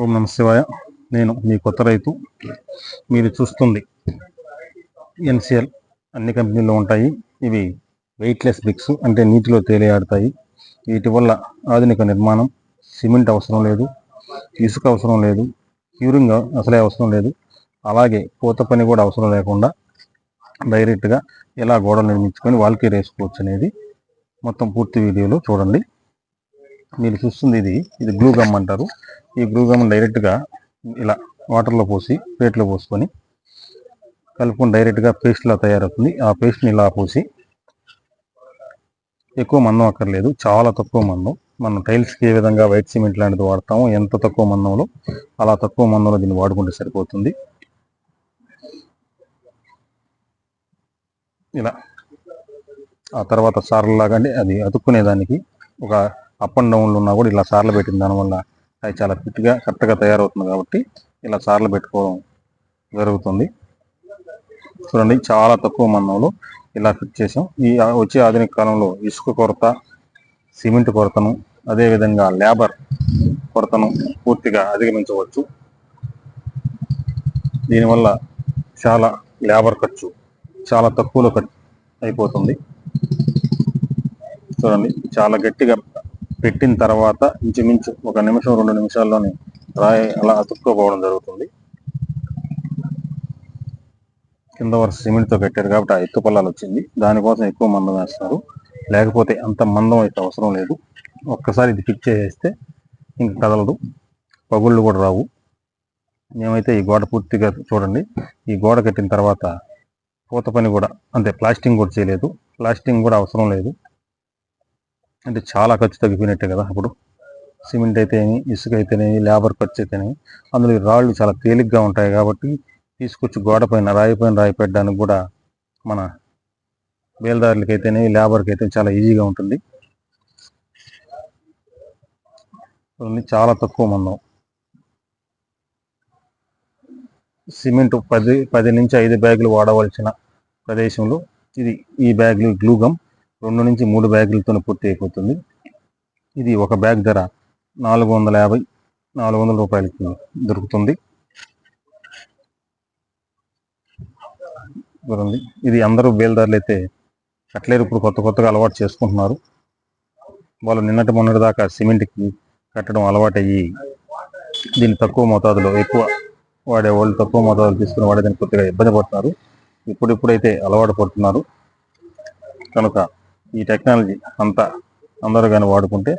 ఓం నమ శివాయ. నేను మీ కొత్త రైతు. మీరు చూస్తుంది ఎన్సిఎల్. అన్ని కంపెనీల్లో ఉంటాయి. ఇవి వెయిట్లెస్ బ్రిక్స్ అంటే నీటిలో తేలియాడతాయి. వీటి వల్ల ఆధునిక నిర్మాణం సిమెంట్ అవసరం లేదు ఇసుక అవసరం లేదు క్యూరింగ్ అసలే అవసరం లేదు. అలాగే పూత పని కూడా అవసరం లేకుండా డైరెక్ట్గా ఎలా గోడలు నిర్మించుకొని వాల్కీ వేసుకోవచ్చు అనేది మొత్తం పూర్తి వీడియోలో చూడండి. మీరు చూస్తుంది ఇది ఇది గ్లూ గమ్ అంటారు. ఈ గ్లూ గమ్ డైరెక్ట్గా ఇలా వాటర్లో పోసి ప్లేట్లో పోసుకొని కలుపుకొని డైరెక్ట్గా పేస్ట్లా తయారవుతుంది. ఆ పేస్ట్ని ఇలా పోసి ఎక్కువ మందం అక్కర్లేదు చాలా తక్కువ మందం. మనం టైల్స్కి ఏ విధంగా వైట్ సిమెంట్ లాంటిది వాడతామో ఎంత తక్కువ మందంలో అలా తక్కువ మందంలో దీన్ని వాడుకుంటే సరిపోతుంది. ఇలా ఆ తర్వాత సార్లు లాగా అంటే అది అతుక్కునేదానికి ఒక అప్ అండ్ డౌన్లు ఉన్నా కూడా ఇలా సార్లు పెట్టిన దానివల్ల అది చాలా ఫిట్గా కరెక్ట్గా తయారవుతుంది కాబట్టి ఇలా సార్లు పెట్టుకోవడం జరుగుతుంది. చూడండి చాలా తక్కువ మందంలో ఇలా ఫిట్ చేసాం. ఈ వచ్చే ఆధునిక కాలంలో ఇసుక కొరత సిమెంట్ కొరతను అదేవిధంగా లేబర్ కొరతను పూర్తిగా అధిగమించవచ్చు. దీనివల్ల చాలా లేబర్ ఖర్చు చాలా తక్కువలో ఖర్చు అయిపోతుంది. చూడండి చాలా గట్టిగా పెట్టిన తర్వాత ఇంచుమించు ఒక నిమిషం రెండు నిమిషాల్లోనే రాయి అలా అతుక్కోపోవడం జరుగుతుంది. కింద వరుస సిమెంట్తో కట్టారు కాబట్టి ఆ ఎత్తు పల్లాలు వచ్చింది. దానికోసం ఎక్కువ మందం వేస్తున్నారు. లేకపోతే అంత మందం అయితే అవసరం లేదు. ఒక్కసారి ఇది ఫిక్స్ చేసేస్తే ఇంక కదలదు. పగుళ్ళు కూడా రావు. మేమైతే ఈ గోడ పూర్తిగా చూడండి. ఈ గోడ కట్టిన తర్వాత పూత పని కూడా అంతే ప్లాస్టింగ్ కూడా చేయలేదు. ప్లాస్టింగ్ కూడా అవసరం లేదు. అంటే చాలా ఖర్చు తగ్గిపోయినట్టే కదా అప్పుడు. సిమెంట్ అయితేనేమి ఇసుక అయితేనేమి లేబర్ ఖర్చు అయితేనేమి అందులో రాళ్ళు చాలా తేలిగ్గా ఉంటాయి కాబట్టి తీసుకొచ్చి గోడ పైన రాయి పైన రాయి పెట్టడానికి కూడా మన బేల్దారులకి అయితేనే లేబర్కి అయితే చాలా ఈజీగా ఉంటుంది. చాలా తక్కువ మందం. సిమెంట్ పది పది నుంచి ఐదు బ్యాగులు వాడవలసిన ప్రదేశంలో ఇది ఈ బ్యాగులు గ్లూగమ్ రెండు నుంచి మూడు బ్యాగులతో పూర్తి అయిపోతుంది. ఇది ఒక బ్యాగ్ ధర నాలుగు వందల యాభై నాలుగు వందల రూపాయలకి దొరుకుతుంది. ఇది అందరూ బేల్దారులు అయితే కట్లేరు. ఇప్పుడు కొత్త కొత్తగా అలవాటు చేసుకుంటున్నారు. వాళ్ళు నిన్నటి మొన్నటి దాకా సిమెంట్కి కట్టడం అలవాటయ్యి దీన్ని తక్కువ మోతాదులో ఎక్కువ వాడే వాళ్ళు తక్కువ మోతాదులో తీసుకుని వాడే దాన్ని కొద్దిగా ఇబ్బంది పడుతున్నారు. ఇప్పుడిప్పుడైతే అలవాటు పడుతున్నారు. కనుక ఈ టెక్నాలజీ అంతా అందరూ కానీ వాడుకుంటే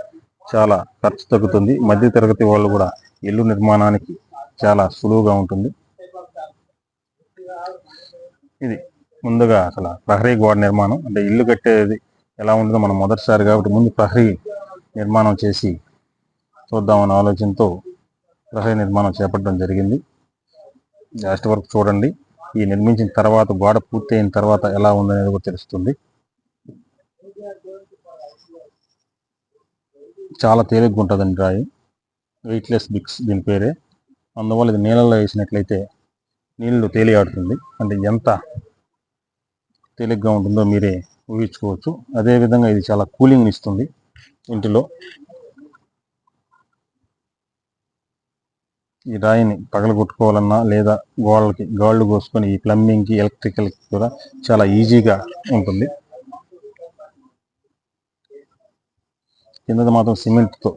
చాలా ఖర్చు తగ్గుతుంది. మధ్య తరగతి వాళ్ళు కూడా ఇల్లు నిర్మాణానికి చాలా సులువుగా ఉంటుంది. ఇది ముందుగా అసలు ప్రహరీ గోడ నిర్మాణం. అంటే ఇల్లు కట్టేది ఎలా ఉంటుందో మనం మొదటిసారి కాబట్టి ముందు ప్రహరీ నిర్మాణం చేసి చూద్దామనే ఆలోచనతో ప్రహరీ నిర్మాణం చేపట్టడం జరిగింది. లాస్ట్ వరకు చూడండి. ఈ నిర్మించిన తర్వాత గోడ పూర్తి అయిన తర్వాత ఎలా ఉందనేది కూడా తెలుస్తుంది. చాలా తేలిగ్గా ఉంటుందండి రాయి. వెయిట్లెస్ బిక్స్ దీని పేరే. అందువల్ల ఇది నీళ్ళలో వేసినట్లయితే నీళ్ళు తేలియాడుతుంది. అంటే ఎంత తేలిగ్గా ఉంటుందో మీరే ఊహించుకోవచ్చు. అదేవిధంగా ఇది చాలా కూలింగ్ ఇస్తుంది ఇంటిలో. ఈ రాయిని పగలగొట్టుకోవాలన్నా లేదా గోడలకి గాళ్ళు కోసుకొని ఈ ప్లంబింగ్కి ఎలక్ట్రికల్కి కూడా చాలా ఈజీగా ఉంటుంది. కింద మాత్రం సిమెంట్తో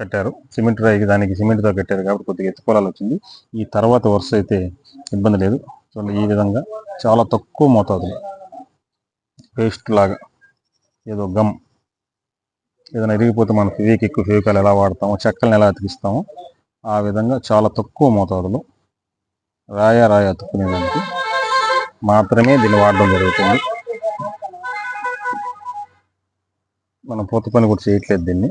కట్టారు. సిమెంట్ రాయికి దానికి సిమెంట్తో కట్టారు కాబట్టి కొద్దిగా ఎత్తుకోవాలని వచ్చింది. ఈ తర్వాత వరుస అయితే ఇబ్బంది లేదు. చూడండి ఈ విధంగా చాలా తక్కువ మోతాదులో పేస్ట్ లాగా ఏదో గమ్ ఏదైనా ఇరిగిపోతే మనం ఫివేక్ ఎక్కువ ఫివికాలు ఎలా వాడతామో చెక్కలను ఎలా అతికిస్తామో ఆ విధంగా చాలా తక్కువ మోతాదులో రాయ రాయ అతుక్కునేదానికి మాత్రమే దీన్ని వాడడం జరుగుతుంది. మనం పూత పని కూడా చేయట్లేదు దీన్ని.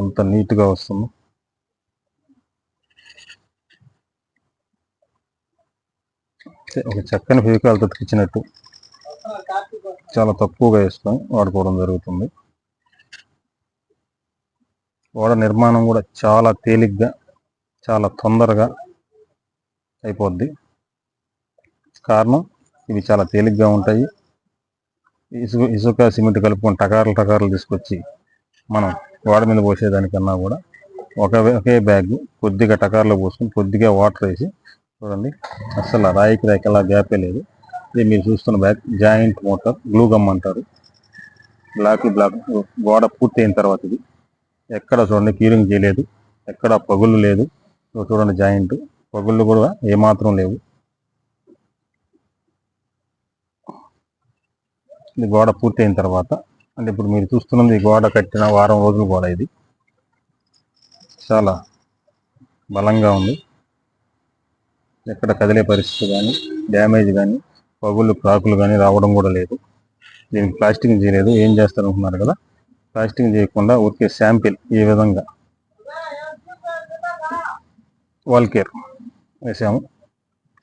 ఎంత నీట్గా వస్తుందో. ఒక చక్కని ఫివికాలతో తెచ్చినట్టు చాలా తక్కువగా వేసుకొని వాడుకోవడం జరుగుతుంది. వాడ నిర్మాణం కూడా చాలా తేలిగ్గా చాలా తొందరగా అయిపోద్ది. కారణం ఇవి చాలా తేలిగ్గా ఉంటాయి. ఇసుక ఇసుక సిమెంట్ కలుపుకొని టకార్లు టకార్లు తీసుకొచ్చి మనం గోడ మీద పోసేదానికన్నా కూడా ఒక ఒకే బ్యాగ్ కొద్దిగా టకార్లో పోసుకొని కొద్దిగా వాటర్ వేసి చూడండి అసలు రాయికి రాయికి అలా గ్యాపే లేదు. ఇది మీరు చూస్తున్న bag joint mortar glue gum అంటారు. బ్లాక్ బ్లాక్ గోడ పూర్తయిన తర్వాత ఇది. ఎక్కడ చూడండి క్యూరింగ్ చేయలేదు. ఎక్కడ పగుళ్ళు లేదు. చూడండి జాయింట్ పగుళ్ళు కూడా ఏమాత్రం లేవు. ఇది గోడ పూర్తయిన తర్వాత అంటే ఇప్పుడు మీరు చూస్తున్నది ఈ గోడ కట్టిన వారం రోజులు గోడ ఇది. చాలా బలంగా ఉంది. ఎక్కడ కదిలే పరిస్థితి కానీ డ్యామేజ్ కానీ పగుళ్ళు క్రాకులు కానీ రావడం కూడా లేదు. దీనికి ప్లాస్టింగ్ చేయలేదు. ఏం చేస్తారనుకున్నారు కదా? ప్లాస్టింగ్ చేయకుండా ఊరికే శాంపిల్ ఈ విధంగా వాల్ కేర్ వేసాము.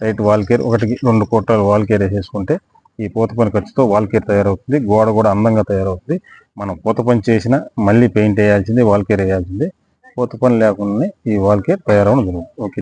రైట్ వాల్ కేర్ ఒకటికి రెండు కోట్ల వాల్ కేర్ వేసేసుకుంటే ఈ పూత పని ఖర్చుతో వాల్ కేర్ తయారవుతుంది. గోడ కూడా అందంగా తయారవుతుంది. మనం పూత పని చేసినా మళ్ళీ పెయింట్ వేయాల్సిందే వాల్ కేర్ వేయాల్సిందే. పూత పని లేకుండానే ఈ వాల్ కేర్ తయారవడం జరుగుతుంది. ఓకే.